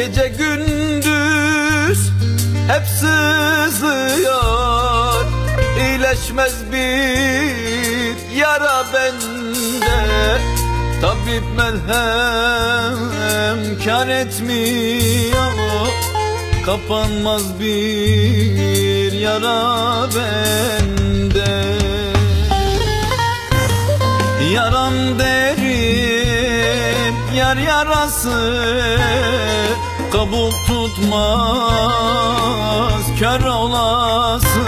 Gece gündüz hep sızlıyor. İyileşmez bir yara bende. Tabip melhem kar etmiyor. Kapanmaz bir yara bende. Yaram derin yar yarası Kabul tutmaz kör olası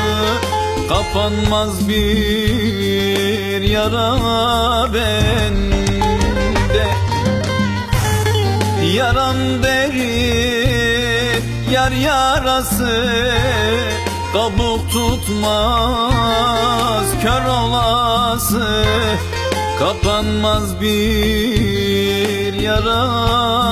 Kapanmaz bir yara bende. Yaram derin yar yarası Kabuk tutmaz kör olası Kapanmaz bir yara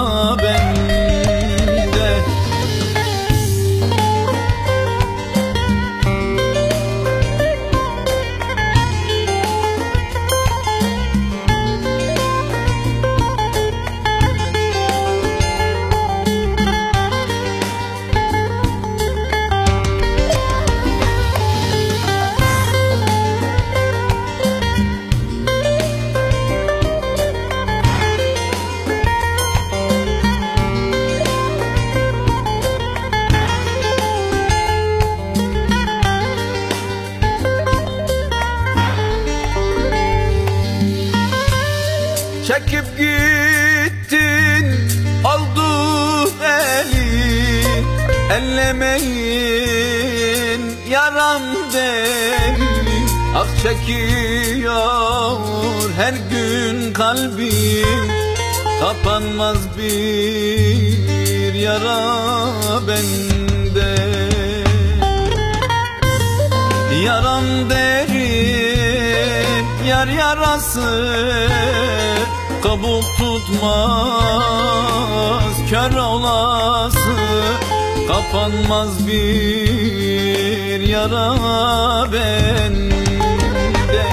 Çekip gittin aldın eli. Ellemeyin yaram deli Ah çekiyor her gün kalbim. Kapanmaz bir yara bende. Yaram derin yar yarası Kabuk tutmaz kör olası Kapanmaz bir yara bende.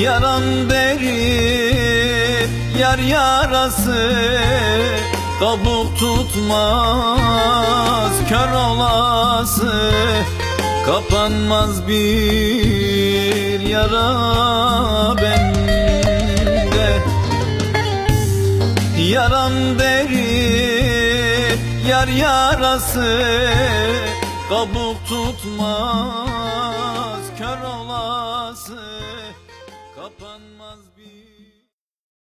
Yaram derin yar yarası Kabuk tutmaz kör olası Kapanmaz bir yara bende. Yaram derin yar yarası Kabuk tutmaz kör olası